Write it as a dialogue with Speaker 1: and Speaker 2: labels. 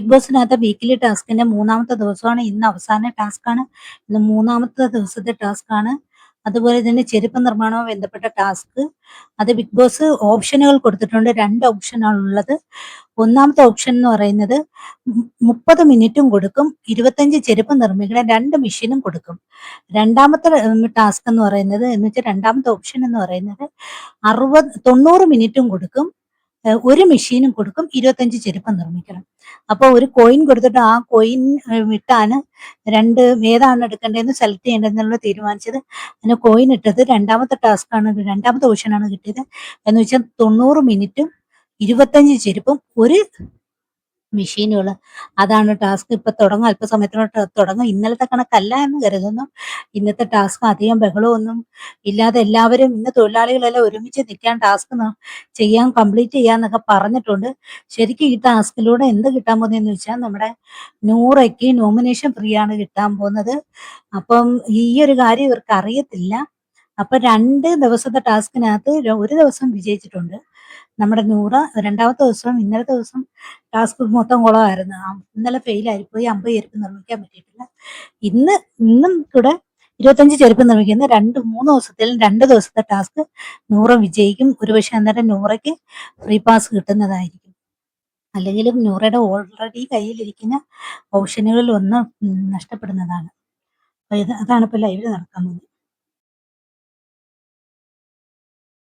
Speaker 1: Big ബോസിനകത്ത് weekly ടാസ്കിന്റെ മൂന്നാമത്തെ ദിവസമാണ്. ഇന്ന് അവസാന ആണ് ഇന്ന് മൂന്നാമത്തെ ദിവസത്തെ ടാസ്ക് ആണ് അതുപോലെ തന്നെ ചെരുപ്പ് നിർമ്മാണവുമായി ബന്ധപ്പെട്ട ടാസ്ക് അത് ബിഗ് ബോസ് ഓപ്ഷനുകൾ കൊടുത്തിട്ടുണ്ട്. രണ്ട് ഓപ്ഷനാണ് ഉള്ളത്. ഒന്നാമത്തെ ഓപ്ഷൻ എന്ന് പറയുന്നത് മുപ്പത് മിനിറ്റും കൊടുക്കും. ഇരുപത്തഞ്ച് ചെരുപ്പ് നിർമ്മിക്കണം. രണ്ട് മെഷീനും കൊടുക്കും. രണ്ടാമത്തെ ടാസ്ക് എന്ന് പറയുന്നത് എന്ന് വെച്ചാൽ രണ്ടാമത്തെ ഓപ്ഷൻ എന്ന് പറയുന്നത് അറുപത് തൊണ്ണൂറ് മിനിറ്റും കൊടുക്കും. ഒരു മെഷീനും കൊടുക്കും ഇരുപത്തഞ്ച് ചെരുപ്പ് നിർമ്മിക്കണം. അപ്പൊ ഒരു കോയിൻ കൊടുത്തിട്ട് ആ കോയിൻ ഇട്ടാണ് രണ്ട് ഏതാണ് എടുക്കേണ്ടതെന്ന് സെലക്ട് ചെയ്യേണ്ടതെന്നുള്ള തീരുമാനിച്ചത്. അങ്ങനെ കോയിൻ ഇട്ടത് രണ്ടാമത്തെ ടാസ്ക് ആണ് രണ്ടാമത്തെ ഓപ്ഷൻ ആണ് കിട്ടിയത്. എന്ന് വെച്ചാൽ തൊണ്ണൂറ് മിനിറ്റും ഇരുപത്തഞ്ച് ചെരുപ്പും ഒരു മെഷീനുകൾ. അതാണ് ടാസ്ക് ഇപ്പൊ തുടങ്ങും അല്പസമയത്തിനോട്ട് തുടങ്ങും ഇന്നലത്തെ കണക്കല്ല എന്ന് കരുതുന്നു. ഇന്നത്തെ ടാസ്ക് അധികം ബഹളമൊന്നും ഇല്ലാതെ എല്ലാവരും ഇന്ന് തൊഴിലാളികളെല്ലാം ഒരുമിച്ച് നിൽക്കാൻ ടാസ്ക് ചെയ്യാൻ കംപ്ലീറ്റ് ചെയ്യാന്നൊക്കെ പറഞ്ഞിട്ടുണ്ട്. ശരിക്കും ഈ ടാസ്കിലൂടെ എന്ത് കിട്ടാൻ പോകുന്നതെന്ന് വെച്ചാൽ നമ്മുടെ നൂറയ്ക്ക് നോമിനേഷൻ ഫ്രീ ആണ് കിട്ടാൻ പോകുന്നത്. അപ്പം ഈ ഒരു കാര്യം ഇവർക്ക് അറിയത്തില്ല. അപ്പൊ രണ്ട് ദിവസത്തെ ടാസ്കിനകത്ത് ഒരു ദിവസം വിജയിച്ചിട്ടുണ്ട്. നമ്മുടെ നൂറ് രണ്ടാമത്തെ ദിവസം ഇന്നലത്തെ ദിവസം ടാസ്ക് മൊത്തം കുളമായിരുന്നു. ഇന്നലെ ഫെയിൽ ആയിപ്പോയി. അമ്പത് ചെരുപ്പ് നിർമ്മിക്കാൻ പറ്റിയിട്ടില്ല. ഇന്ന് ഇന്നും കൂടെ ഇരുപത്തഞ്ച് ചെരുപ്പ് നിർമ്മിക്കുന്ന രണ്ട് മൂന്ന് ദിവസത്തിൽ രണ്ട് ദിവസത്തെ ടാസ്ക് നൂറ വിജയിക്കും. ഒരുപക്ഷെ അന്നേരം നൂറയ്ക്ക് ഫ്രീ പാസ് കിട്ടുന്നതായിരിക്കും. അല്ലെങ്കിലും നൂറയുടെ ഓൾറെഡി കയ്യിലിരിക്കുന്ന ഓപ്ഷനുകളിൽ ഒന്ന് നഷ്ടപ്പെടുന്നതാണ്. അപ്പോൾ അതാണ് ഇപ്പോൾ ലൈവിൽ നടക്കാൻ പോകുന്നത്.